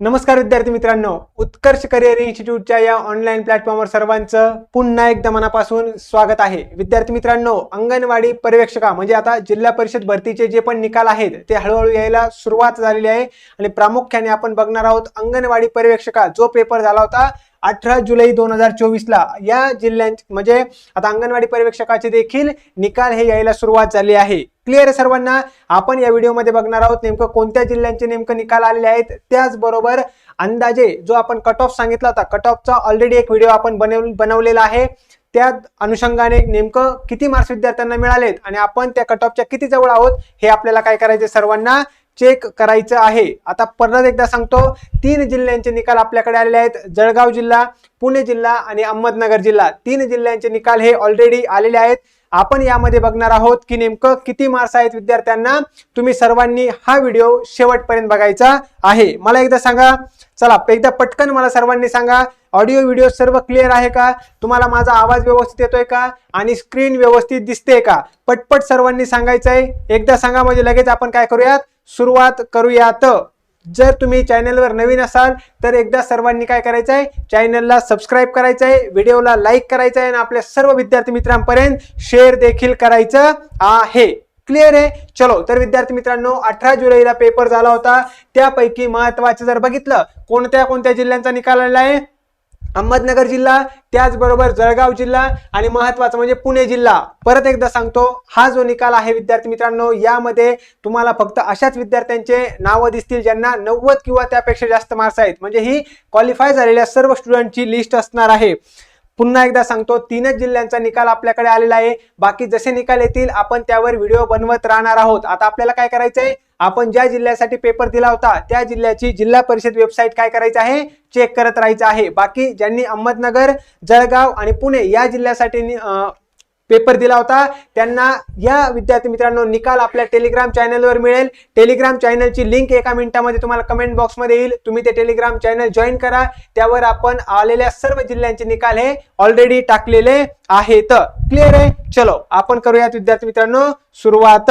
नमस्कार विद्यार्थी मित्रांनो उत्कर्ष करिअर इन्स्टिट्यूटच्या या ऑनलाईन प्लॅटफॉर्मवर सर्वांचं पुन्हा एकदा मनापासून स्वागत आहे. विद्यार्थी मित्रांनो अंगणवाडी पर्यवेक्षका म्हणजे आता जिल्हा परिषद भरतीचे जे पण निकाल आहेत ते हळूहळू यायला सुरुवात झालेली आहे. आणि प्रामुख्याने आपण बघणार आहोत अंगणवाडी पर्यवेक्षका जो पेपर झाला होता अठरा जुलै दोन हजार चोवीसला. या जिल्ह्यां म्हणजे आता अंगणवाडी पर्यवेक्षकाचे देखील निकाल हे यायला सुरुवात झाली आहे. क्लिअर आहे सर्वांना. आपण या व्हिडिओमध्ये बघणार आहोत नेमकं कोणत्या जिल्ह्यांचे नेमकं निकाल आलेले आहेत. त्याचबरोबर अंदाजे जो आपण कट ऑफ सांगितला होता कट ऑफचा ऑलरेडी एक व्हिडिओ आपण बनव बनवलेला आहे. त्या अनुषंगाने नेमकं किती मार्क्स विद्यार्थ्यांना मिळालेत आणि आपण त्या कट ऑफच्या किती जवळ आहोत हे आपल्याला काय करायचे सर्वांना चेक करायचं आहे. आता परत एकदा सांगतो तीन जिल्ह्यांचे निकाल आपल्याकडे आलेले आहेत. जळगाव जिल्हा पुणे जिल्हा आणि अहमदनगर जिल्हा. तीन जिल्ह्यांचे निकाल हे ऑलरेडी आलेले आहेत. आपण यामध्ये बघणार आहोत की नेमकं किती मार्क्स आहेत विद्यार्थ्यांना. तुम्ही सर्वांनी हा व्हिडिओ शेवटपर्यंत बघायचा आहे. मला एकदा सांगा चला एकदा पटकन मला सर्वांनी सांगा ऑडिओ व्हिडिओ सर्व क्लिअर आहे का? तुम्हाला माझा आवाज व्यवस्थित येतोय का? आणि स्क्रीन व्यवस्थित दिसते का? पटपट सर्वांनी सांगायचं आहे एकदा सांगा म्हणजे लगेच आपण काय करूयात? सुरुवात करूयात. जर तुम्ही चॅनलवर नवीन असाल तर एकदा सर्वांनी काय करायचं आहे चॅनलला सबस्क्राईब करायचं आहे व्हिडिओला लाईक करायचं आहे आणि आपल्या सर्व विद्यार्थी मित्रांपर्यंत शेअर देखील करायचं आहे. क्लिअर आहे? चलो तर विद्यार्थी मित्रांनो अठरा जुलैला पेपर झाला होता. त्यापैकी महत्वाचं जर बघितलं कोणत्या कोणत्या जिल्ह्यांचा निकाल आलेला आहे? अहमदनगर जिल्हा त्याचबरोबर जळगाव जिल्हा आणि महत्वाचं म्हणजे पुणे जिल्हा. परत एकदा सांगतो हा जो निकाल आहे विद्यार्थी मित्रांनो यामध्ये तुम्हाला फक्त अशाच विद्यार्थ्यांचे नावं दिसतील ज्यांना नव्वद किंवा त्यापेक्षा जास्त मार्क्स आहेत. म्हणजे ही क्वालिफाय झालेल्या सर्व स्टुडंटची लिस्ट असणार आहे. पुन्हा एकदा सांगतो तीनच जिल्ह्यांचा निकाल आपल्याकडे आलेला आहे. बाकी जसे निकाल येतील आपण त्यावर व्हिडिओ बनवत राहणार आहोत. आता आपल्याला काय करायचंय? आपण ज्या जिल्ह्यासाठी पेपर दिला होता त्या जिल्ह्याची जिल्हा परिषद वेबसाईट काय करायचं आहे? चेक करत राहायचं आहे. बाकी ज्यांनी अहमदनगर जळगाव आणि पुणे या जिल्ह्यासाठी पेपर दिला होता. त्यांना या विद्यार्थी मित्रांनो निकाल आपल्या टेलिग्राम चॅनलवर मिळेल. टेलिग्राम चॅनलची लिंक एका मिनिटामध्ये तुम्हाला कमेंट बॉक्समध्ये येईल. तुम्ही ते टेलिग्राम चॅनल जॉईन करा. त्यावर आपण आलेल्या सर्व जिल्ह्यांचे निकाल हे ऑलरेडी टाकलेले आहेत. क्लिअर आहे? चलो आपण करूयात विद्यार्थी मित्रांनो सुरुवात.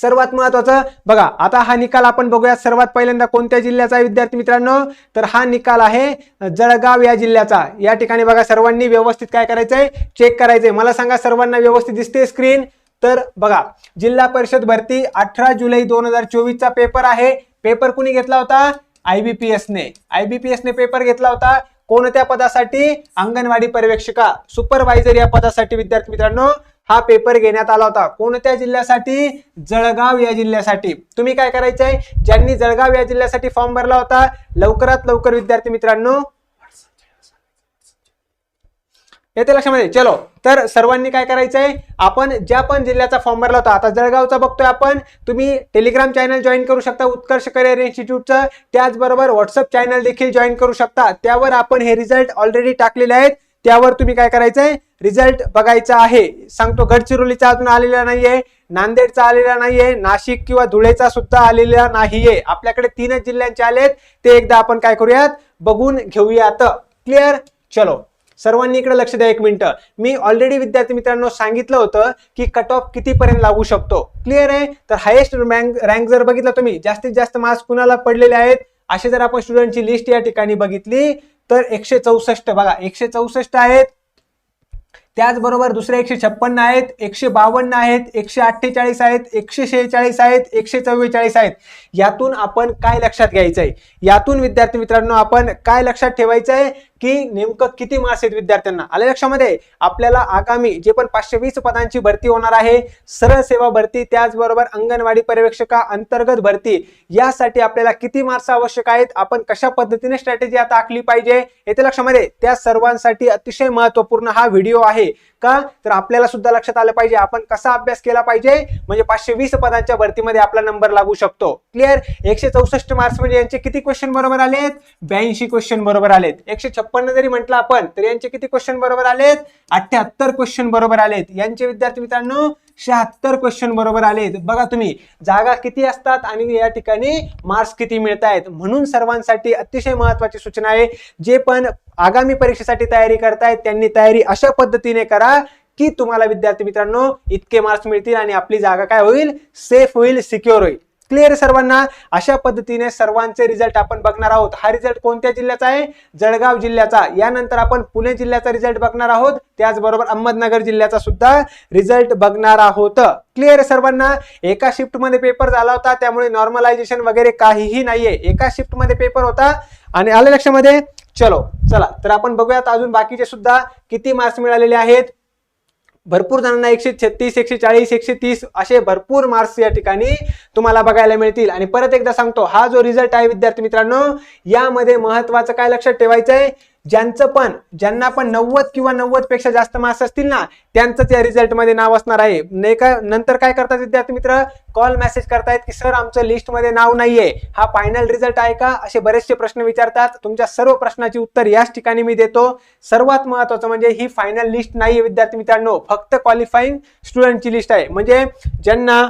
सर्वात महत्वाचं बघा आता हा निकाल आपण बघूया सर्वात पहिल्यांदा कोणत्या जिल्ह्याचा विद्यार्थी मित्रांनो? तर हा निकाल आहे जळगाव या जिल्ह्याचा. या ठिकाणी बघा सर्वांनी व्यवस्थित काय करायचंय? चेक करायचंय. मला सांगा सर्वांना व्यवस्थित दिसते स्क्रीन तर बघा जिल्हा परिषद भरती अठरा जुलै दोन हजार चोवीसचा पेपर आहे. पेपर कुणी घेतला होता? आयबीपीएसने आयबीपीएसने पेपर घेतला होता. कोणत्या पदासाठी? अंगणवाडी पर्यवेक्षिका सुपरवायझर या पदासाठी विद्यार्थी मित्रांनो. हा पेपर घेण्यात आला होता. कोणत्या जिल्ह्यासाठी? जळगाव या जिल्ह्यासाठी. तुम्ही काय करायचं आहे ज्यांनी जळगाव या जिल्ह्यासाठी फॉर्म भरला होता लवकरात लवकर विद्यार्थी मित्रांनो. येते लक्षामध्ये? चलो. तर सर्वांनी काय करायचं आहे आपण ज्या पण जिल्ह्याचा फॉर्म भरला होता आता जळगावचा बघतोय आपण. तुम्ही टेलिग्राम चॅनल जॉईन करू शकता उत्कर्ष करिअर इन्स्टिट्यूटचं त्याचबरोबर व्हॉट्सअप चॅनल देखील जॉईन करू शकता. त्यावर आपण हे रिझल्ट ऑलरेडी टाकलेले आहेत. त्यावर तुम्ही काय करायचंय? रिझल्ट बघायचा आहे. सांगतो गडचिरोलीचा अजून आलेला नाहीये नांदेडचा आलेला नाहीये नाशिक किंवा धुळेचा सुद्धा आलेला नाहीये. आपल्याकडे तीनच जिल्ह्यांचे आलेत. ते एकदा आपण काय करूयात? बघून घेऊयात. क्लिअर चलो. सर्वांनी इकडे लक्ष द्या एक मिनिटं. मी ऑलरेडी विद्यार्थी मित्रांनो सांगितलं होतं की कट ऑफ कितीपर्यंत लागू शकतो. क्लिअर आहे? तर हायेस्ट रँक रँक जर बघितलं तुम्ही जास्तीत जास्त मार्क्स कुणाला पडलेले आहेत? असे जर आपण स्टुडंटची लिस्ट या ठिकाणी बघितली तर एकशे चौसष्ट बघा एकशे चौसष्ट आहेत. त्याचबरोबर दुसरे एकशे छप्पन्न आहेत एकशे बावन्न आहेत एकशे अठ्ठेचाळीस आहेत एकशे शेहेचाळीस आहेत एकशे चव्वेचाळीस आहेत. यातून आपण काय लक्षात घ्यायचं आहे यातून विद्यार्थी मित्रांनो आपण काय लक्षात ठेवायचं आहे की नेमकं किती मार्क्स आहेत विद्यार्थ्यांना? आले लक्षामध्ये? आपल्याला आगामी जे पण पाचशे वीस पदांची भरती होणार आहे सरळ सेवा भरती त्याचबरोबर अंगणवाडी पर्यवेक्षका अंतर्गत भरती यासाठी आपल्याला किती मार्क्स आवश्यक आहेत? आपण कशा पद्धतीने स्ट्रॅटेजी आता आखली पाहिजे? येते लक्षामध्ये. त्या सर्वांसाठी अतिशय महत्त्वपूर्ण हा व्हिडिओ आहे. का? तर आपल्याला सुद्धा लक्षात आलं पाहिजे. आपण कसा अभ्यास केला पाहिजे? म्हणजे पाचशे वीस पदांच्या भरतीमध्ये आपला नंबर लागू शकतो. क्लिअर एकशे चौसष्ट मार्क्स म्हणजे यांचे किती क्वेश्चन बरोबर आलेत? ब्याऐंशी क्वेश्चन बरोबर आलेत. एकशे छप्पन्न जरी म्हटलं आपण तर यांचे किती क्वेश्चन बरोबर आलेत? अठ्याहत्तर क्वेश्चन बरोबर आलेत. यांचे विद्यार्थी मित्रांनो शहात्तर क्वेश्चन बरोबर आलेत. बघा तुम्ही जागा किती असतात आणि या ठिकाणी मार्क्स किती मिळत आहेत म्हणून सर्वांसाठी अतिशय महत्वाची सूचना आहे. जे पण आगामी परीक्षेसाठी तयारी करतायत त्यांनी तयारी अशा पद्धतीने करा की तुम्हाला विद्यार्थी मित्रांनो इतके मार्क्स मिळतील आणि आपली जागा काय होईल? सेफ होईल सिक्युअर होईल. क्लिअर सर्वांना? अशा पद्धतीने सर्वांचे रिझल्ट आपण बघणार आहोत. हा रिझल्ट कोणत्या जिल्ह्याचा आहे? जळगाव जिल्ह्याचा. यानंतर आपण पुणे जिल्ह्याचा रिझल्ट बघणार आहोत. त्याचबरोबर अहमदनगर जिल्ह्याचा सुद्धा रिझल्ट बघणार आहोत. क्लिअर सर्वांना? एका शिफ्टमध्ये पेपर झाला होता त्यामुळे नॉर्मलायझेशन वगैरे काहीही नाहीये. एका शिफ्टमध्ये पेपर होता आणि आलं लक्षामध्ये? चलो चला. तर आपण बघूयात अजून बाकीचे सुद्धा किती मार्क्स मिळालेले आहेत. भरपूर जणांना एकशे छत्तीस एकशे चाळीस एकशे तीस असे भरपूर मार्क्स या ठिकाणी तुम्हाला बघायला मिळतील. आणि परत एकदा सांगतो हा जो रिझल्ट आहे विद्यार्थी मित्रांनो यामध्ये महत्वाचं काय लक्षात ठेवायचं आहे ज्यांचं पण ज्यांना पण नव्वद किंवा नव्वदपेक्षा जास्त मार्क्स असतील ना त्यांचंच या रिझल्टमध्ये नाव असणार आहे. नाही का नंतर काय करतात विद्यार्थी मित्र? कॉल मेसेज करतायत की सर आमचं लिस्टमध्ये नाव नाहीये. हा फायनल रिझल्ट आहे का? असे बरेचसे प्रश्न विचारतात. तुमच्या सर्व प्रश्नाची उत्तर याच ठिकाणी मी देतो. सर्वात महत्वाचं म्हणजे ही फायनल लिस्ट नाहीये विद्यार्थी मित्रांनो. फक्त क्वालिफाईंग स्टुडंटची लिस्ट आहे. म्हणजे ज्यांना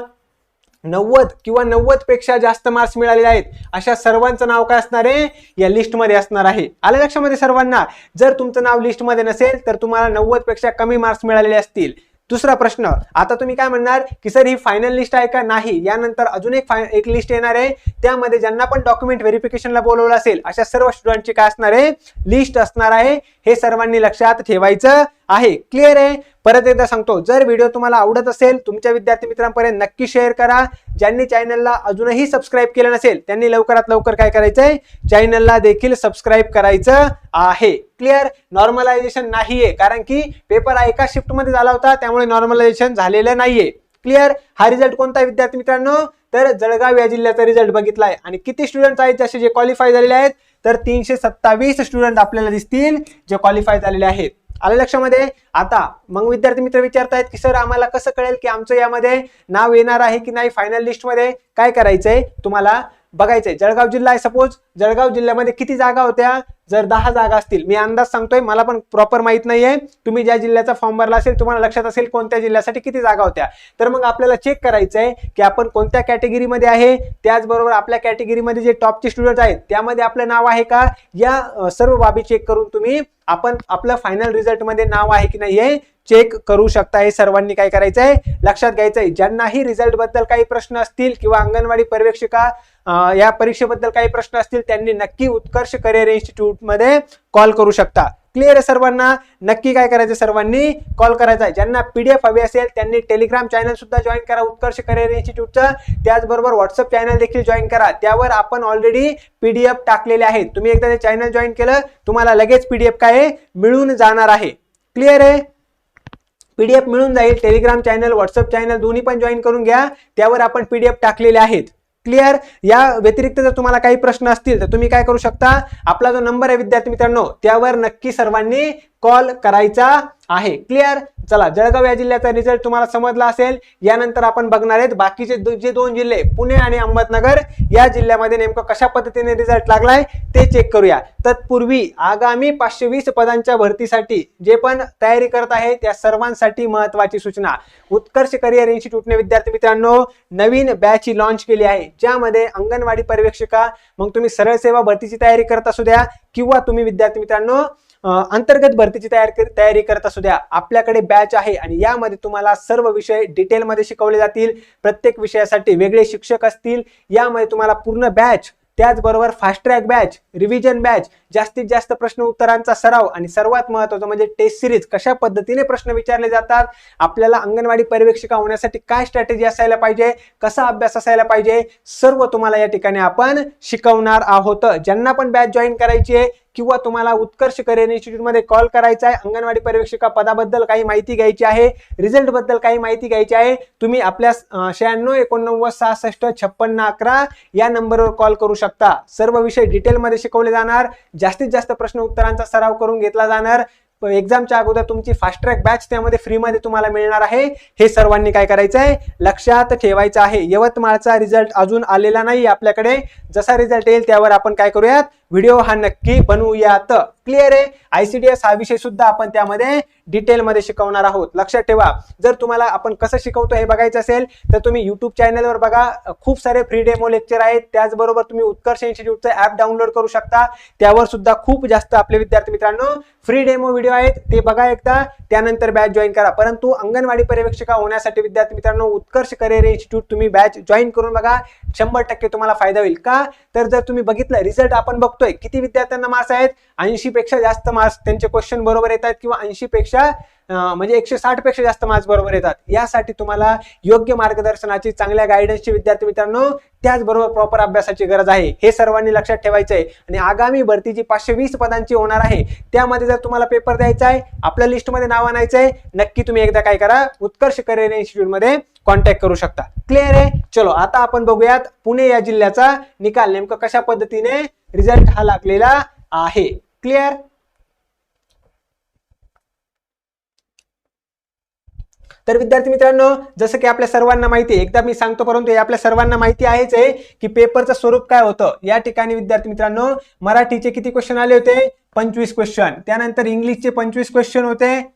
नव्वद किंवा नव्वदपेक्षा जास्त मार्क्स मिळालेले आहेत. अशा सर्वांचं नाव काय असणार आहे? या लिस्टमध्ये असणार आहे. आलं लक्षामध्ये सर्वांना? जर तुमचं नाव लिस्टमध्ये नसेल तर तुम्हाला नव्वदपेक्षा कमी मार्क्स मिळालेले असतील. दुसरा प्रश्न आता तुम्ही काय म्हणणार? की सर ही फायनल लिस्ट आहे का? नाही. यानंतर अजून एक फाय एक लिस्ट येणार आहे. त्यामध्ये ज्यांना पण डॉक्युमेंट व्हेरिफिकेशनला बोलवलं असेल अशा सर्व स्टुडंटची काय असणार आहे? लिस्ट असणार आहे. हे सर्वांनी लक्षात ठेवायचं. आहे. क्लिअर आहे? परत एकदा सांगतो. जर व्हिडिओ तुम्हाला आवडत असेल तुमच्या विद्यार्थी मित्रांपर्यंत नक्की शेअर करा. ज्यांनी चॅनलला अजूनही सबस्क्राईब केलं नसेल त्यांनी लवकरात लवकर काय करायचंय? चॅनलला देखील सबस्क्राईब करायचं आहे. क्लिअर नॉर्मलायझेशन नाहीये. कारण की पेपर हा एका शिफ्टमध्ये झाला होता त्यामुळे नॉर्मलायझेशन झालेलं नाहीये. क्लिअर हा रिझल्ट कोणता विद्यार्थी मित्रांनो? तर जळगाव या जिल्ह्याचा रिझल्ट बघितलाय. आणि किती स्टुडंट आहेत जसे जे क्वालिफाय झालेले आहेत? तर तीनशे सत्तावीस स्टुडंट आपल्याला दिसतील जे क्वालिफाय झालेले आहेत. आलं लक्षामध्ये? आता मग विद्यार्थी मित्र विचारतायत की सर आम्हाला कसं कळेल की आमचं यामध्ये नाव येणार आहे की नाही फायनल लिस्टमध्ये काय करायचंय? तुम्हाला बघायचंय. जळगाव जिल्हा आहे सपोज जळगाव जिल्ह्यामध्ये किती जागा होत्या? जर दहा जागा असतील. मी अंदाज सांगतोय मला पण प्रॉपर माहीत नाहीये. तुम्ही ज्या जिल्ह्याचा फॉर्म भरला असेल तुम्हाला लक्षात असेल कोणत्या जिल्ह्यासाठी किती जागा होत्या. तर मग आपल्याला चेक करायचंय की आपण कोणत्या कॅटेगरीमध्ये आहे. त्याचबरोबर आपल्या कॅटेगरीमध्ये जे टॉपचे स्टुडंट आहेत त्यामध्ये आपलं नाव आहे का? या सर्व बाबी चेक करून तुम्ही आपण आपलं फायनल रिझल्टमध्ये नाव आहे की नाही हे चेक करू शकता. हे सर्वांनी काय करायचं आहे लक्षात घ्यायचं आहे ज्यांनाही रिझल्टबद्दल काही प्रश्न असतील किंवा अंगणवाडी पर्यवेक्षिका या परीक्षेबद्दल काही प्रश्न असतील त्यांनी नक्की उत्कर्ष करिअर इन्स्टिट्यूटमध्ये कॉल करू शकता. क्लिअर आहे सर्वांना? नक्की काय करायचं सर्वांनी? कॉल करायचा आहे ज्यांना पीडीएफ हवी असेल त्यांनी टेलिग्राम चॅनल सुद्धा जॉईन करा उत्कर्ष करिअर इन्स्टिट्यूटचं त्याचबरोबर व्हॉट्सअप चॅनल देखील जॉईन करा. त्यावर आपण ऑलरेडी पीडीएफ टाकलेले आहेत. तुम्ही एकदा ते चॅनल जॉईन केलं तुम्हाला लगेच पीडीएफ काय मिळून जाणार आहे. क्लिअर आहे? पीडीएफ मिळून जाईल. टेलिग्राम चॅनल व्हॉट्सअप चॅनल दोन्ही पण जॉईन करून घ्या. त्यावर आपण पीडीएफ टाकलेले आहेत. क्लिअर या व्यतिरिक्त जर तुम्हाला काही प्रश्न असतील तर तुम्ही काय करू शकता? आपला जो नंबर आहे विद्यार्थी मित्रांनो त्यावर नक्की सर्वांनी कॉल करायचा आहे. क्लिअर चला जळगाव या जिल्ह्याचा रिझल्ट तुम्हाला समजला असेल. यानंतर आपण बघणार आहेत बाकीचे जे दोन जिल्हे पुणे आणि अहमदनगर या जिल्ह्यामध्ये नेमकं कशा पद्धतीने रिझल्ट लागलाय ते चेक करूया. तत्पूर्वी आगामी पाचशे वीस पदांच्या भरतीसाठी जे पण तयारी करत आहे त्या सर्वांसाठी महत्वाची सूचना. उत्कर्ष करिअर इन्स्टिट्यूटने विद्यार्थी मित्रांनो नवीन बॅच लॉन्च केली आहे. ज्यामध्ये अंगणवाडी पर्यवेक्षिका मग तुम्ही सरळ सेवा भरतीची तयारी करत असू द्या किंवा तुम्ही विद्यार्थी मित्रांनो अंतर्गत भरतीची तयारी तयारी करत असू द्या. आपल्याकडे बॅच आहे आणि यामध्ये तुम्हाला सर्व विषय डिटेलमध्ये शिकवले जातील. प्रत्येक विषयासाठी वेगळे शिक्षक असतील. यामध्ये तुम्हाला पूर्ण बॅच त्याचबरोबर fast track batch revision batch जास्तीत जास्त प्रश्न उत्तरांचा सराव आणि सर्वात महत्वाचं म्हणजे टेस्ट सिरीज कशा पद्धतीने प्रश्न विचारले जातात? आपल्याला अंगणवाडी पर्यवेक्षिका होण्यासाठी काय स्ट्रॅटेजी असायला पाहिजे? कसा अभ्यास असायला पाहिजे? सर्व तुम्हाला या ठिकाणी आपण शिकवणार आहोत. ज्यांना पण बॅच जॉईन करायची आहे किंवा तुम्हाला उत्कर्ष करिअर इन्स्टिट्यूटमध्ये कॉल करायचा आहे अंगणवाडी पर्यवेक्षिका पदाबद्दल काही माहिती घ्यायची आहे रिझल्टबद्दल काही माहिती घ्यायची आहे तुम्ही आपल्या शहाण्णव एकोणनव्वद सहासष्ट छप्पन्न अकरा या नंबरवर कॉल करू शकता. सर्व विषय डिटेलमध्ये शिकवले जाणार जास्तीत जास्त प्रश्न उत्तरांचा सराव करून घेतला जाणार. एक्झामच्या अगोदर तुमची फास्ट ट्रॅक बॅच त्यामध्ये फ्रीमध्ये तुम्हाला मिळणार आहे. हे सर्वांनी काय करायचं आहे लक्षात ठेवायचं आहे. यवतमाळचा रिझल्ट अजून आलेला नाही आपल्याकडे. जसा रिझल्ट येईल त्यावर आपण काय करूयात? व्हिडिओ हा नक्की बनवूयात. क्लिअर आहे? आयसीडीएस हा विषय सुद्धा आपण त्यामध्ये डिटेलमध्ये शिकवणार आहोत. लक्षात ठेवा. जर तुम्हाला आपण कसं शिकवतो हे बघायचं असेल तर तुम्ही युट्यूब चॅनलवर बघा. खूप सारे फ्री डेमो लेक्चर आहेत. त्याचबरोबर तुम्ही उत्कर्ष इन्स्टिट्यूटचं ऍप डाउनलोड करू शकता. त्यावर सुद्धा खूप जास्त आपले विद्यार्थी मित्रांनो फ्री डेमो व्हिडिओ आहेत. ते बघा एकदा. त्यानंतर बॅच जॉईन करा. परंतु अंगणवाडी पर्यवेक्षिका होण्यासाठी विद्यार्थी मित्रांनो उत्कर्ष करिअर इन्स्टिट्यूट तुम्ही बॅच जॉईन करून बघा. शंभर टक्के तुम्हाला फायदा होईल. का? तर जर तुम्ही बघितलं रिझल्ट आपण बघतोय. किती विद्यार्थ्यांना मार्क्स आहेत? ऐंशी पेक्षा जास्त मार्क्स त्यांचे क्वेश्चन बरोबर येत आहेत किंवा ऐंशी पेक्षा म्हणजे एकशे साठपेक्षा जास्त मार्क्स बरोबर येतात. यासाठी तुम्हाला योग्य मार्गदर्शनाची चांगल्या गायडन्सची विद्यार्थी मित्रांनो त्याचबरोबर प्रॉपर अभ्यासाची गरज आहे. हे सर्वांनी लक्षात ठेवायचं आहे आणि आगामी भरती जी पाचशे वीस पदांची होणार आहे त्यामध्ये जर तुम्हाला पेपर द्यायचा आहे आपल्या लिस्टमध्ये नाव आणायचं आहे नक्की तुम्ही एकदा काय करा उत्कर्ष करिअर इन्स्टिट्यूटमध्ये कॉन्टॅक्ट करू शकता. क्लिअर आहे? चलो आता आपण बघूयात पुणे या जिल्ह्याचा निकाल नेमकं कशा पद्धतीने रिझल्ट हा लागलेला आहे. क्लिअर तर विद्यार्थी मित्रांनो जसं की आपल्या सर्वांना माहिती आहे एकदा मी सांगतो परंतु हे आपल्या सर्वांना माहिती आहेच आहे की पेपरचं स्वरूप काय होतं. या ठिकाणी विद्यार्थी मित्रांनो मराठीचे किती क्वेश्चन आले होते? पंचवीस क्वेश्चन त्यानंतर इंग्लिशचे पंचवीस क्वेश्चन होते.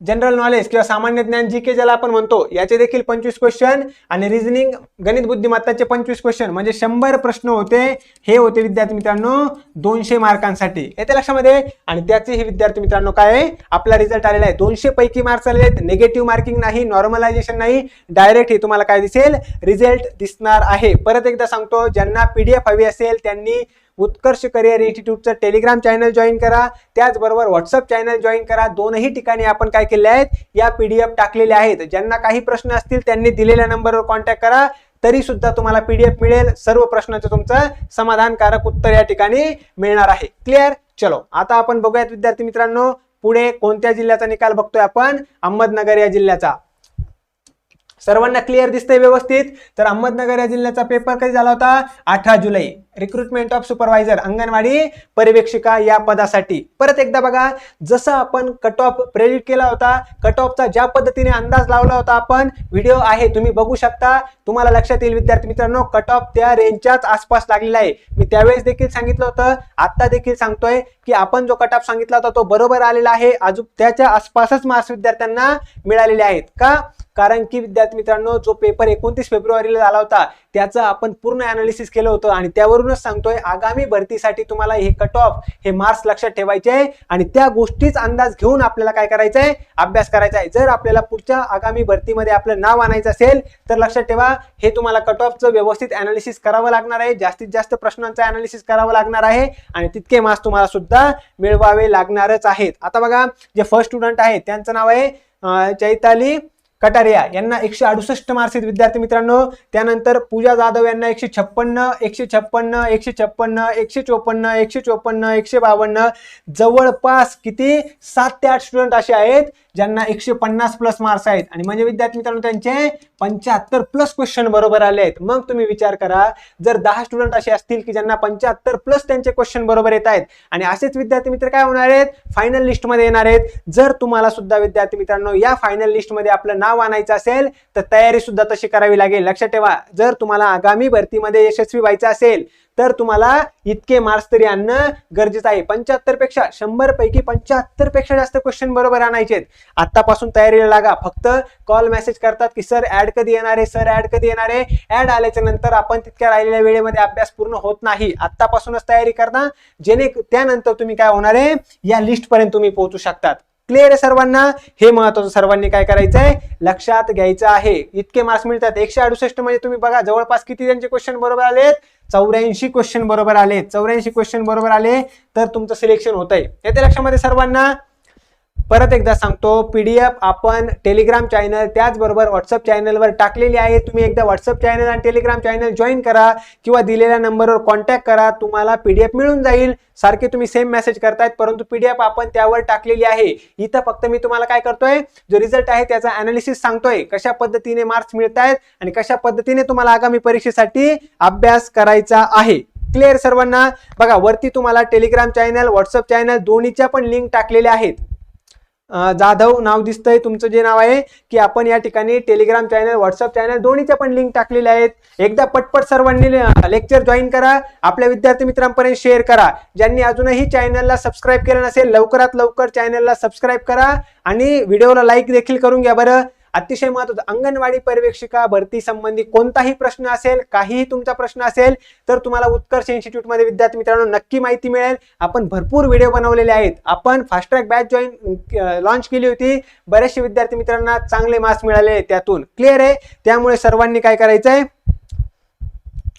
जनरल नॉलेज किंवा सामान्य ज्ञान जी के ज्याला आपण म्हणतो याचे देखील पंचवीस क्वेश्चन आणि रिझनिंग गणित बुद्धिमत्ताचे पंचवीस क्वेश्चन म्हणजे शंभर प्रश्न होते. हे होते विद्यार्थी मित्रांनो दोनशे मार्कांसाठी. येते लक्षामध्ये? आणि त्याचे हे विद्यार्थी मित्रांनो काय आपला रिझल्ट आलेला आहे. दोनशे पैकी मार्क्स आलेले आहेत. निगेटिव्ह मार्किंग नाही नॉर्मलायझेशन नाही. डायरेक्ट हे तुम्हाला काय दिसेल? रिझल्ट दिसणार आहे. परत एकदा सांगतो ज्यांना पीडीएफ हवी असेल त्यांनी उत्कर्ष करिअर इन्स्टिट्यूटचं टेलिग्राम चॅनल जॉईन करा. त्याचबरोबर व्हॉट्सअप चॅनल जॉईन करा. दोनही ठिकाणी आपण काय केले आहेत? या पी डी एफ टाकलेल्या आहेत. ज्यांना काही प्रश्न असतील त्यांनी दिलेल्या नंबरवर कॉन्टॅक्ट करा. तरी सुद्धा तुम्हाला पीडीएफ मिळेल. सर्व प्रश्नाचं तुमचं समाधानकारक उत्तर या ठिकाणी मिळणार आहे. क्लिअर चलो. आता आपण बघूयात विद्यार्थी मित्रांनो पुढे कोणत्या जिल्ह्याचा निकाल बघतोय आपण? अहमदनगर या जिल्ह्याचा. सर्वांना क्लिअर दिसतंय व्यवस्थित. तर अहमदनगर या जिल्ह्याचा पेपर कधी झाला होता? अठरा जुलै. रिक्रुटमेंट ऑफ सुपरवायझर अंगणवाडी पर्यवेक्षिका या पदासाठी. परत एकदा बघा जसं आपण कट ऑफ प्रेडिक्ट केला होता कट ऑफचा ज्या पद्धतीने अंदाज लावला होता आपण व्हिडिओ आहे तुम्ही बघू शकता. तुम्हाला लक्षात येईल विद्यार्थी मित्रांनो कट ऑफ त्या रेंजच्याच आसपास लागलेला आहे. मी त्यावेळेस देखील सांगितलं होतं आता देखील सांगतोय की आपण जो कट ऑफ सांगितला होता तो बरोबर आलेला आहे. अजून त्याच्या आसपासच मार्क्स विद्यार्थ्यांना मिळालेले आहेत. का? कारण की विद्यार्थी मित्रांनो जो पेपर एकोणतीस फेब्रुवारीला झाला होता त्याचं आपण पूर्ण अनालिसिस केलं होतं आणि त्यावरूनच सांगतोय आगामी भरतीसाठी तुम्हाला हे कट ऑफ हे मार्क्स लक्षात ठेवायचे आहे आणि त्या गोष्टीच अंदाज घेऊन आपल्याला काय करायचं आहे? अभ्यास करायचा आहे. जर आपल्याला पुढच्या आगामी भरतीमध्ये आपलं नाव आणायचं असेल तर लक्षात ठेवा हे तुम्हाला कट ऑफचं व्यवस्थित अनालिसिस करावं लागणार आहे. जास्तीत जास्त प्रश्नांचं अनालिसिस करावं लागणार आहे आणि तितके मार्क्स तुम्हाला सुद्धा मिळवावे लागणारच आहेत. आता बघा जे फर्स्ट स्टुडंट आहे त्यांचं नाव आहे चैताली कटारिया यांना एकशे अडुसष्ट मार्क्स आहेत विद्यार्थी मित्रांनो. त्यानंतर पूजा जाधव यांना एकशे छप्पन्न एकशे छप्पन्न एकशे छप्पन्न एकशे चोपन्न एकशे चोपन्न एकशे बावन्न. जवळपास किती? सात ते आठ स्टुडंट असे आहेत ज्यांना एकशे पन्नास प्लस मार्क्स आहेत. आणि म्हणजे विद्यार्थी मित्रांनो त्यांचे पंच्याहत्तर प्लस क्वेश्चन बरोबर आले आहेत. मग तुम्ही विचार करा जर दहा स्टुडंट असे असतील की ज्यांना पंच्याहत्तर प्लस त्यांचे क्वेश्चन बरोबर येत आहेत आणि असेच विद्यार्थी मित्र काय होणार आहेत? फायनल लिस्टमध्ये येणार आहेत. जर तुम्हाला सुद्धा विद्यार्थी मित्रांनो या फायनल लिस्टमध्ये आपलं नाव आणायचं असेल तर तयारी सुद्धा तशी करावी लागेल. लक्षात ठेवा जर तुम्हाला आगामी भरतीमध्ये यशस्वी व्हायचं असेल तर तुम्हाला इतके मार्क्स तरी आणणं गरजेचं आहे. पंच्याहत्तरपेक्षा शंभर पैकी पंच्याहत्तरपेक्षा जास्त क्वेश्चन बरोबर आणायचे आतापासून तयारीला लागा. फक्त कॉल मेसेज करतात की सर ऍड कधी येणार आहे? सर ऍड कधी येणार आहे? ऍड आल्याच्यानंतर आपण तितक्या राहिलेल्या वेळेमध्ये अभ्यास पूर्ण होत नाही. आतापासूनच तयारी करता जेणे त्यानंतर तुम्ही काय होणार आहे? या लिस्ट पर्यंत तुम्ही पोहोचू शकतात. क्लिअर आहे सर्वांना? हे महत्वाचं सर्वांनी काय करायचं आहे लक्षात घ्यायचं आहे. इतके मार्क्स मिळतात. एकशे अडुसष्ट म्हणजे तुम्ही बघा जवळपास किती त्यांचे क्वेश्चन बरोबर आलेत? चौऱ्याऐंशी क्वेश्चन बरोबर आले चौऱ्याऐंशी क्वेश्चन बरोबर आले तर तुमचं सिलेक्शन होत आहे येते लक्षामध्ये सर्वांना? परत एकदा सांगतो पीडीएफ आपण टेलिग्राम चॅनल त्याचबरोबर व्हॉट्सअप चॅनलवर टाकलेली आहे. तुम्ही एकदा व्हॉट्सअप चॅनल आणि टेलिग्राम चॅनल जॉईन करा किंवा दिलेल्या नंबरवर कॉन्टॅक्ट करा. तुम्हाला पीडीएफ मिळून जाईल. सारखे तुम्ही सेम मेसेज करतायत परंतु पीडीएफ आपण त्यावर टाकलेली आहे. इथं फक्त मी तुम्हाला काय करतोय जो रिझल्ट आहे त्याचा अनालिसिस सांगतोय कशा पद्धतीने मार्क्स मिळत आहेत आणि कशा पद्धतीने तुम्हाला आगामी परीक्षेसाठी अभ्यास करायचा आहे. क्लिअर सर्वांना? बघा वरती तुम्हाला टेलिग्राम चॅनल व्हॉट्सअप चॅनल दोन्हीच्या पण लिंक टाकलेल्या आहेत. जाधव नाव दिसतंय तुमचं जे नाव आहे की आपण या ठिकाणी टेलिग्राम चॅनल व्हॉट्सअप चॅनल दोन्हीच्या पण लिंक टाकलेल्या आहेत. एकदा पटपट सर्वांनी लेक्चर जॉईन करा आपल्या विद्यार्थी मित्रांपर्यंत शेअर करा. ज्यांनी अजूनही चॅनलला सबस्क्राईब केलं नसेल लवकरात लवकर चॅनलला सबस्क्राईब करा आणि व्हिडिओला लाईक देखील करून घ्या बरं. अतिशय महत्वाचं. अंगणवाडी पर्यवेक्षिका भरती संबंधी कोणताही प्रश्न असेल काहीही तुमचा प्रश्न असेल तर तुम्हाला उत्कर्ष इन्स्टिट्यूटमध्ये विद्यार्थी मित्रांनो नक्की माहिती मिळेल. आपण भरपूर व्हिडिओ बनवलेले आहेत. आपण fast track batch join launch केली होती. बरेचसे विद्यार्थी मित्रांना चांगले मार्क्स मिळाले त्यातून. क्लिअर आहे? त्यामुळे सर्वांनी काय करायचं आहे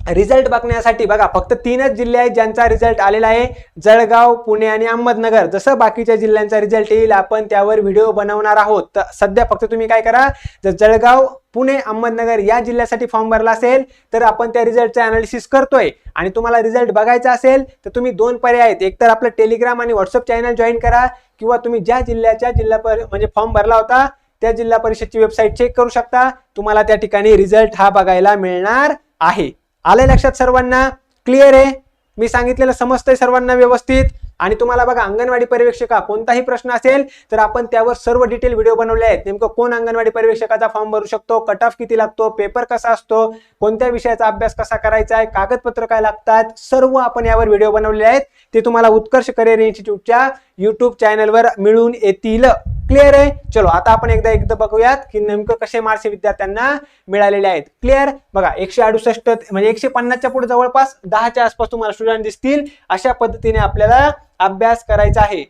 रिझल्ट बघण्यासाठी बघा फक्त तीनच जिल्हे आहेत ज्यांचा रिझल्ट आलेला आहे. जळगाव पुणे आणि अहमदनगर. जसं बाकीच्या जिल्ह्यांचा रिझल्ट येईल आपण त्यावर व्हिडिओ बनवणार आहोत. तर सध्या फक्त तुम्ही काय करा जर जळगाव पुणे अहमदनगर या जिल्ह्यासाठी फॉर्म भरला असेल तर आपण त्या रिझल्टचं अनालिसिस करतोय. आणि तुम्हाला रिझल्ट बघायचा असेल तर तुम्ही दोन पर्याय आहेत. एक तर आपलं टेलिग्राम आणि व्हॉट्सअप चॅनल जॉईन करा किंवा तुम्ही ज्या जिल्ह्याच्या जिल्हा म्हणजे फॉर्म भरला होता त्या जिल्हा परिषदची वेबसाईट चेक करू शकता. तुम्हाला त्या ठिकाणी रिझल्ट हा बघायला मिळणार आहे. आलंय लक्षात सर्वांना? क्लिअर आहे? मी सांगितलेलं समजतंय सर्वांना व्यवस्थित? आणि तुम्हाला बघा अंगणवाडी पर्यवेक्षका कोणताही प्रश्न असेल तर आपण त्यावर सर्व डिटेल व्हिडिओ बनवले आहेत. नेमकं कोण अंगणवाडी पर्यवेक्षकाचा फॉर्म भरू शकतो? कट ऑफ किती लागतो? पेपर कसा असतो? कोणत्या विषयाचा अभ्यास कसा करायचा आहे? कागदपत्र काय लागतात? सर्व आपण यावर व्हिडिओ बनवले आहेत. ते तुम्हाला उत्कर्ष करिअर इन्स्टिट्यूटच्या युट्यूब चॅनलवर मिळून येतील. क्लिअर आहे? चलो आता आपण एकदा एकदा बघूयात की नेमकं कसे मार्क्स विद्यार्थ्यांना मिळालेले आहेत. क्लिअर बघा एकशे अडुसष्ट म्हणजे एकशे पन्नासच्या पुढे जवळपास दहाच्या आसपास तुम्हाला स्टुडंट दिसतील. अशा पद्धतीने आपल्याला अभ्यास करायचा आहे.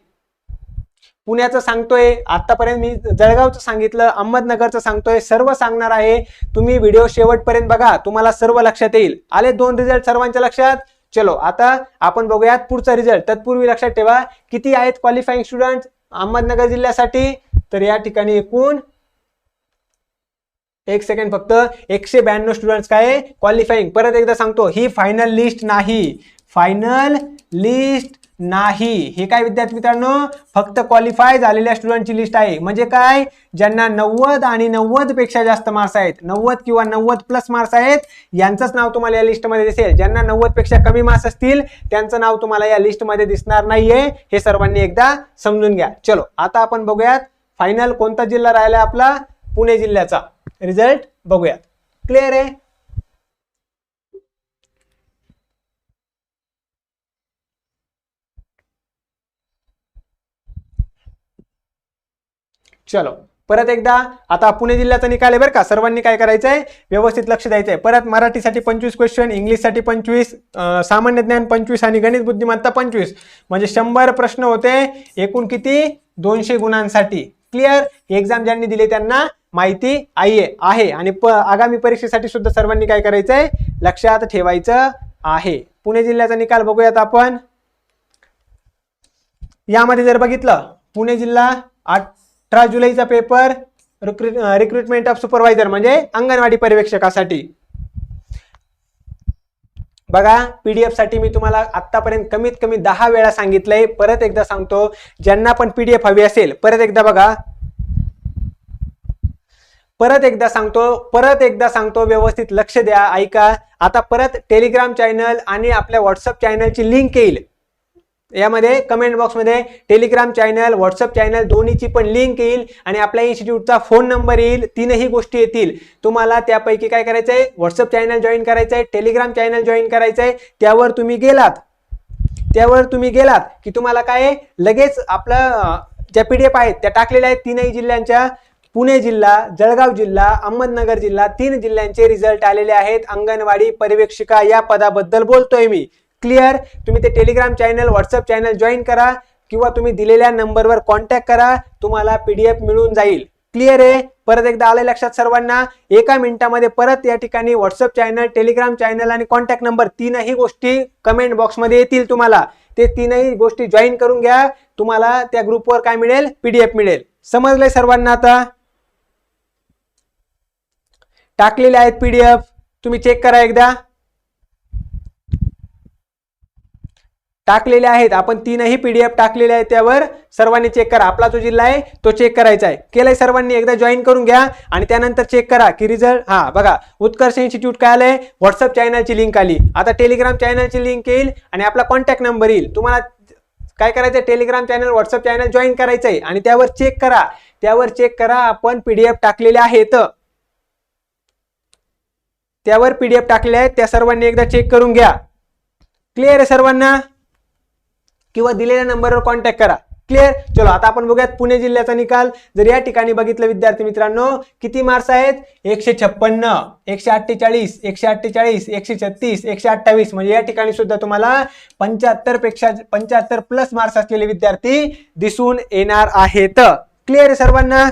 पुण्याचं सांगतोय आतापर्यंत मी जळगावचं सांगितलं अहमदनगरचं सांगतोय सर्व सांगणार आहे. तुम्ही व्हिडिओ शेवटपर्यंत बघा तुम्हाला सर्व लक्षात येईल. आले दोन रिझल्ट सर्वांच्या लक्षात? चलो आता आपण बघूयात पुढचा रिझल्ट तत्पूर्वी लक्षात ठेवा किती आहेत क्वालिफाईंग स्टुडंट अहमदनगर जिल्ह्यासाठी तर या ठिकाणी एकूण एक सेकंड फक्त. एकशे ब्याण्णव स्टुडंट काय क्वालिफाईंग परत एकदा सांगतो ही फायनल लिस्ट नाही. फायनल लिस्ट नाही. हे काय विद्यार्थी मित्रांनो? फक्त क्वालिफाय झालेल्या स्टुडंटची लिस्ट आहे. म्हणजे काय? ज्यांना नव्वद आणि नव्वदपेक्षा जास्त मार्क्स आहेत. नव्वद किंवा नव्वद प्लस मार्क्स आहेत यांचंच नाव तुम्हाला या लिस्टमध्ये दिसेल. ज्यांना नव्वदपेक्षा कमी मार्क्स असतील त्यांचं नाव तुम्हाला या लिस्टमध्ये दिसणार नाहीये. हे सर्वांनी एकदा समजून घ्या. चलो आता आपण बघूयात फायनल कोणता जिल्हा राहिला आपला? पुणे जिल्ह्याचा. रिझल्ट बघूयात. क्लिअर आहे? चलो. परत एकदा आता पुणे जिल्ह्याचा निकाल आहे बरं का. सर्वांनी काय करायचं आहे व्यवस्थित लक्ष द्यायचं आहे परत मराठीसाठी पंचवीस क्वेश्चन इंग्लिशसाठी पंचवीस सामान्य ज्ञान पंचवीस आणि गणित बुद्धिमत्ता पंचवीस. म्हणजे शंभर प्रश्न होते. एकूण किती? दोनशे गुणांसाठी. क्लिअर एक्झाम ज्यांनी दिले त्यांना माहिती आहे. आहे. आणि प आगामी परीक्षेसाठी सुद्धा सर्वांनी काय करायचं आहे लक्षात ठेवायचं आहे. पुणे जिल्ह्याचा निकाल बघूयात आपण. यामध्ये जर बघितलं पुणे जिल्हा आठ अठरा जुलैचा पेपर रिक्रुटमेंट ऑफ सुपरवायझर म्हणजे अंगणवाडी पर्यवेक्षकासाठी. बघा पीडीएफसाठी मी तुम्हाला आतापर्यंत कमीत कमी दहा वेळा सांगितलंय. परत एकदा सांगतो ज्यांना पण पीडीएफ हवी असेल परत एकदा बघा. परत एकदा सांगतो परत एकदा सांगतो व्यवस्थित लक्ष द्या ऐका. आता परत टेलिग्राम चॅनल आणि आपल्या व्हॉट्सअप चॅनलची लिंक येईल. यामध्ये कमेंट बॉक्समध्ये टेलिग्राम चॅनल व्हॉट्सअप चॅनल दोन्हीची पण लिंक येईल आणि आपल्या इन्स्टिट्यूटचा फोन नंबर येईल. तीनही गोष्टी येतील. तुम्हाला त्यापैकी काय करायचं आहे व्हॉट्सअप चॅनल जॉईन करायचं आहे टेलिग्राम चॅनल जॉईन करायचं आहे त्यावर तुम्ही गेलात. त्यावर तुम्ही गेलात की तुम्हाला काय आहे, लगेच आपलं ज्या पी डी एफ आहेत त्या टाकलेल्या आहेत तीनही जिल्ह्यांच्या. पुणे जिल्हा जळगाव जिल्हा अहमदनगर जिल्हा तीन जिल्ह्यांचे रिझल्ट आलेले आहेत. अंगणवाडी पर्यवेक्षिका या पदाबद्दल बोलतोय मी. क्लिअर तुम्ही ते Telegram channel WhatsApp channel join करा किंवा तुम्ही दिलेल्या नंबरवर कॉन्टॅक्ट करा तुम्हाला पीडीएफ मिळून जाईल. क्लिअर आहे? परत एकदा आलं लक्षात सर्वांना. एका मिनिटामध्ये परत या ठिकाणी व्हॉट्सअप चॅनल टेलिग्राम चॅनल आणि कॉन्टॅक्ट नंबर तीनही गोष्टी कमेंट बॉक्समध्ये येतील तुम्हाला. ते तीनही गोष्टी जॉईन करून घ्या. तुम्हाला त्या ग्रुपवर काय मिळेल? पीडीएफ मिळेल. समजलंय सर्वांना आता? टाकलेले आहेत पीडीएफ तुम्ही चेक करा एकदा. टाकलेले आहेत. आपण तीनही पी डी एफ टाकलेले आहेत त्यावर. सर्वांनी चेक करा. आपला जो जिल्हा आहे तो चेक करायचा आहे. केलंय सर्वांनी एकदा जॉईन करून घ्या आणि त्यानंतर चेक करा की रिझल्ट हा बघा उत्कर्ष इन्स्टिट्यूट काय आलंय? व्हॉट्सअप चॅनलची लिंक आली. आता टेलिग्राम चॅनलची लिंक येईल आणि आपला कॉन्टॅक्ट नंबर येईल. तुम्हाला काय करायचं Telegram channel WhatsApp channel join करायचं आहे आणि त्यावर चेक करा. त्यावर चेक करा. आपण पीडीएफ टाकलेले आहेत. त्यावर पीडीएफ टाकले आहेत. त्या सर्वांनी एकदा चेक करून घ्या. क्लिअर आहे सर्वांना? किंवा दिलेल्या नंबरवर कॉन्टॅक्ट करा. क्लिअर चलो आता आपण बघूयात पुणे जिल्ह्याचा निकाल. जर या ठिकाणी बघितलं विद्यार्थी मित्रांनो किती मार्क्स आहेत? एकशे छप्पन्न एकशे अठ्ठेचाळीस एकशे अठ्ठेचाळीस एकशे छत्तीस एकशे अठ्ठावीस. म्हणजे या ठिकाणी सुद्धा तुम्हाला पंच्याहत्तरपेक्षा पंच्याहत्तर प्लस मार्क्स असलेले विद्यार्थी दिसून येणार आहेत. क्लिअर सर्वांना?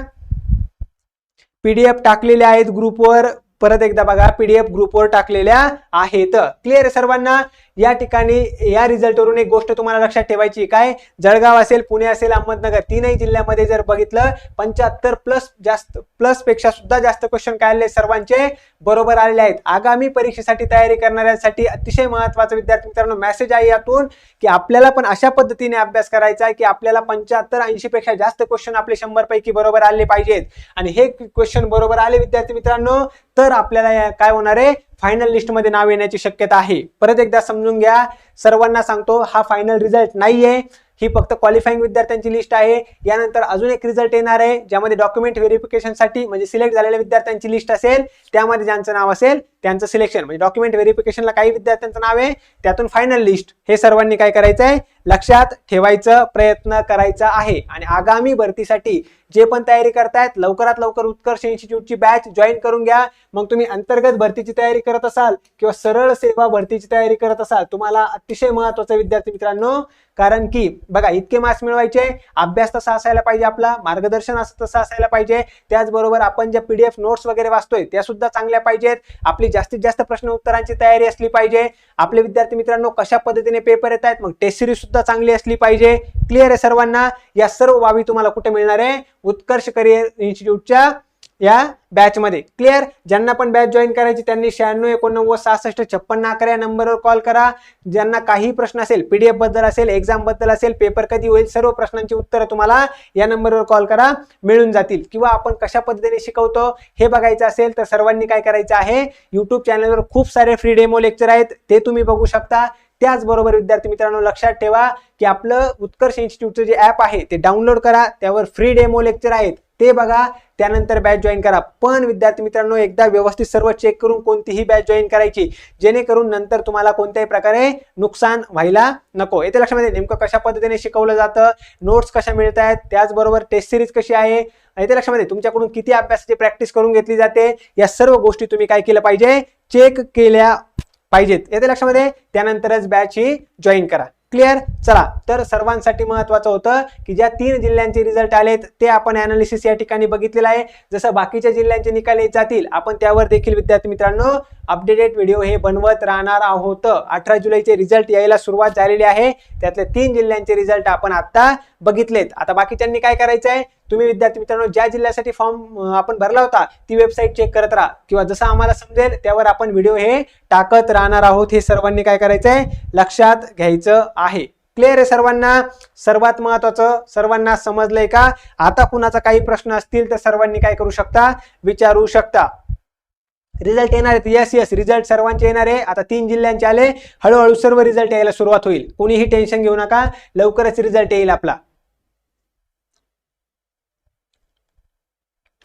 पीडीएफ टाकलेले आहेत ग्रुपवर परत एकदा बघा पीडीएफ ग्रुपवर टाकलेल्या आहेत. क्लिअर सर्वांना? या ठिकाणी या रिझल्टवरून एक गोष्ट तुम्हाला लक्षात ठेवायची काय? जळगाव असेल पुणे असेल अहमदनगर तीनही जिल्ह्यामध्ये जर बघितलं पंच्याहत्तर प्लस जास्त प्लसपेक्षा सुद्धा जास्त क्वेश्चन काय आले सर्वांचे बरोबर आलेले आहेत. आगामी परीक्षेसाठी तयारी करणाऱ्यांसाठी अतिशय महत्त्वाचा विद्यार्थी मित्रांनो मेसेज आहे यातून की आपल्याला पण अशा पद्धतीने अभ्यास करायचा आहे की आपल्याला पंच्याहत्तर ऐंशी पेक्षा जास्त क्वेश्चन आपले शंभर पैकी बरोबर आले पाहिजेत. आणि हे क्वेश्चन बरोबर आले विद्यार्थी मित्रांनो तर आपल्याला या- काय होणार आहे? फायनल लिस्टमध्ये नाव येण्याची शक्यता आहे. परत एकदा समजून घ्या. सर्वांना सांगतो हा फायनल रिझल्ट नाहीये. ही फक्त क्वालिफाईंग विद्यार्थ्यांची लिस्ट आहे. यानंतर अजून एक रिझल्ट येणार आहे ज्यामध्ये डॉक्युमेंट व्हेरिफिकेशनसाठी म्हणजे सिलेक्ट झालेल्या विद्यार्थ्यांची लिस्ट असेल त्यामध्ये ज्यांचं नाव असेल त्यांचं सिलेक्शन म्हणजे डॉक्युमेंट व्हेरिफिकेशनला काही विद्यार्थ्यांचं नाव आहे त्यातून फायनल लिस्ट हे सर्वांनी काय करायचं आहे? लक्षात ठेवायचं प्रयत्न करायचा आहे. आणि आगामी भरतीसाठी जे पण तयारी करतायत लवकरात लवकर उत्कर्ष इन्स्टिट्यूटची बॅच जॉईन करून घ्या. मग तुम्ही अंतर्गत भरतीची तयारी करत असाल किंवा सरळ सेवा भरतीची तयारी करत असाल तुम्हाला अतिशय महत्वाचं विद्यार्थी मित्रांनो. कारण की बघा इतके मार्क्स मिळवायचे अभ्यास तसा असायला पाहिजे आपला मार्गदर्शन असं तसं असायला पाहिजे. त्याचबरोबर आपण ज्या पीडीएफ नोट्स वगैरे वाचतोय त्या सुद्धा चांगल्या पाहिजेत. आपली जास्तीत जास्त प्रश्न उत्तरांची तयारी असली पाहिजे. आपले विद्यार्थी मित्रांनो कशा पद्धतीने पेपर येत आहेत? मग टेस्ट सिरीज सुद्धा चांगली असली पाहिजे. क्लिअर आहे सर्वांना? या सर्व बाबी तुम्हाला कुठे मिळणार आहे? उत्कर्ष करिअर इन्स्टिट्यूटच्या या बॅचमध्ये क्लिअर ज्यांना पण बॅच जॉईन करायची त्यांनी शहाण्णव एकोणनव्वद सहासष्ट छप्पन्न अकरा या नंबरवर कॉल करा. ज्यांना काही प्रश्न असेल पीडीएफबद्दल असेल एक्झामबद्दल असेल पेपर कधी होईल सर्व प्रश्नांची उत्तरं तुम्हाला या नंबरवर कॉल करा. मिळून जातील. किंवा आपण कशा पद्धतीने शिकवतो हे बघायचं असेल तर सर्वांनी काय करायचं आहे यूट्यूब चॅनलवर खूप सारे फ्री डेमो लेक्चर आहेत ते तुम्ही बघू शकता. त्याचबरोबर विद्यार्थी मित्रांनो लक्षात ठेवा की आपलं उत्कर्ष इन्स्टिट्यूटचं जे ॲप आहे ते डाउनलोड करा. त्यावर फ्री डेमो लेक्चर आहेत. ते बघा. त्यानंतर बॅच जॉईन करा. पण विद्यार्थी मित्रांनो एकदा व्यवस्थित सर्व चेक करून कोणतीही बॅच जॉईन करायची जेणेकरून नंतर तुम्हाला कोणत्याही प्रकारे नुकसान व्हायला नको. येते लक्षामध्ये नेमकं कशा पद्धतीने शिकवलं जातं नोट्स कशा मिळत आहेत त्याचबरोबर टेस्ट सिरीज कशी आहे येते लक्षामध्ये तुमच्याकडून किती अभ्यासाची प्रॅक्टिस करून घेतली जाते या सर्व गोष्टी तुम्ही काय केलं पाहिजे? चेक केल्या पाहिजेत. येते लक्षामध्ये त्यानंतरच बॅच ही जॉईन करा. क्लिअर? चला तर सर्वांसाठी महत्वाचं होतं की ज्या तीन जिल्ह्यांचे रिझल्ट आलेत ते आपण अनालिसिस या ठिकाणी बघितलेलं आहे. जसं बाकीच्या जिल्ह्यांचे निकाल येत जातील आपण त्यावर देखील विद्यार्थी मित्रांनो अपडेटेड व्हिडिओ हे बनवत राहणार आहोत. अठरा जुलैचे रिझल्ट यायला सुरुवात झालेली आहे. त्यातले तीन जिल्ह्यांचे रिझल्ट आपण आता बघितलेत. आता बाकीच्यांनी काय करायचं आहे तुम्ही विद्यार्थी मित्रांनो ज्या जिल्ह्यासाठी फॉर्म आपण भरला होता ती वेबसाईट चेक करत राहा. किंवा जसं आम्हाला समजेल त्यावर आपण व्हिडिओ हे टाकत राहणार आहोत. हे सर्वांनी काय करायचं आहे लक्षात घ्यायचं आहे. क्लिअर आहे सर्वांना? सर्वात महत्वाचं सर्वांना समजलंय का? आता कुणाचा काही प्रश्न असतील तर सर्वांनी काय करू शकता? विचारू शकता. रिझल्ट येणार आहेत. येस येस रिझल्ट सर्वांचे येणार आहे. आता तीन जिल्ह्यांचे आले. हळूहळू सर्व रिझल्ट यायला सुरुवात होईल. कोणीही टेन्शन घेऊ नका. लवकरच रिझल्ट येईल आपला.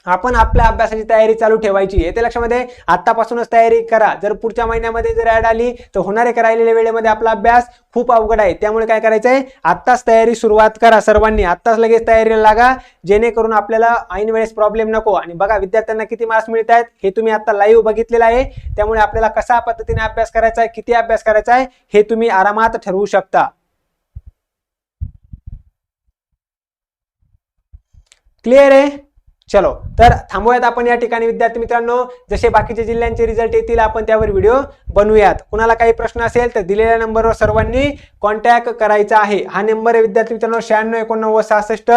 आपण आपल्या अभ्यासाची तयारी चालू ठेवायची येते लक्षामध्ये आतापासूनच तयारी करा. जर पुढच्या महिन्यामध्ये जर ऍड आली तर होणारे राहिलेल्या वेळेमध्ये आपला अभ्यास खूप अवघड आहे. त्यामुळे काय करायचं आहे आत्ताच तयारी सुरुवात करा सर्वांनी. आत्ताच लगेच तयारीला लागा. जेणेकरून आपल्याला ऐन वेळेस प्रॉब्लेम नको. आणि बघा विद्यार्थ्यांना किती मार्क्स मिळत आहेत हे तुम्ही आता लाईव्ह बघितलेलं आहे. त्यामुळे आपल्याला कशा पद्धतीने अभ्यास करायचा आहे किती अभ्यास करायचा आहे हे तुम्ही आरामात ठरवू शकता. क्लिअर आहे? चलो तर थांबूयात आपण या ठिकाणी विद्यार्थी मित्रांनो. जसे बाकीचे जिल्ह्यांचे रिझल्ट येतील आपण त्यावर व्हिडिओ बनवूयात. कुणाला काही प्रश्न असेल तर दिलेल्या नंबरवर सर्वांनी कॉन्टॅक्ट करायचा आहे. हा नंबर आहे विद्यार्थी मित्रांनो शहाण्णव एकोणनव्वद सहासष्ट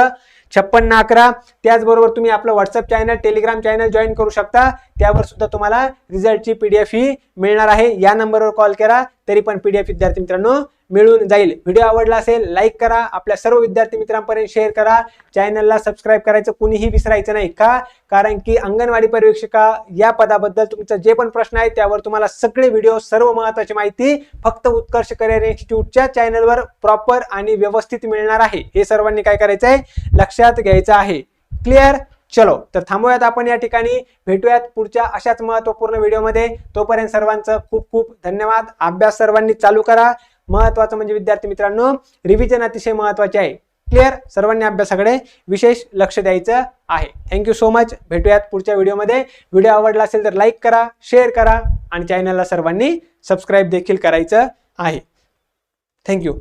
छप्पन्न अकरा. त्याचबरोबर तुम्ही आपलं WhatsApp channel Telegram channel join करू शकता. त्यावर सुद्धा तुम्हाला रिझल्टची पीडीएफ ही मिळणार आहे. या नंबरवर कॉल करा तरी पण पीडीएफ विद्यार्थी मित्रांनो मिळून जाईल. व्हिडिओ आवडला असेल लाईक करा. आपल्या सर्व विद्यार्थी मित्रांपर्यंत शेअर करा. चॅनलला सबस्क्राईब करायचं कुणीही विसरायचं नाही का? कारण की अंगणवाडी पर्यवेक्षिका या पदाबद्दल तुमचं जे पण प्रश्न आहे त्यावर तुम्हाला सगळे व्हिडिओ सर्व महत्वाची माहिती फक्त उत्कर्ष करिअर इन्स्टिट्यूटच्या चॅनलवर प्रॉपर आणि व्यवस्थित मिळणार आहे. हे सर्वांनी काय करायचं आहे लक्षात घ्यायचं आहे. क्लिअर चलो. तर थांबूयात आपण या ठिकाणी. भेटूयात पुढच्या अशाच महत्त्वपूर्ण व्हिडिओमध्ये तोपर्यंत सर्वांचं खूप खूप धन्यवाद. अभ्यास सर्वांनी चालू करा. महत्वाचं म्हणजे विद्यार्थी मित्रांनो रिव्हिजन अतिशय महत्त्वाचे आहे. क्लिअर सर्वांनी अभ्यासाकडे विशेष लक्ष द्यायचं आहे. थँक्यू सो मच भेटूयात पुढच्या व्हिडिओमध्ये. व्हिडिओ आवडला असेल तर लाईक करा शेअर करा आणि चॅनलला सर्वांनी सबस्क्राईब देखील करायचं आहे. थँक्यू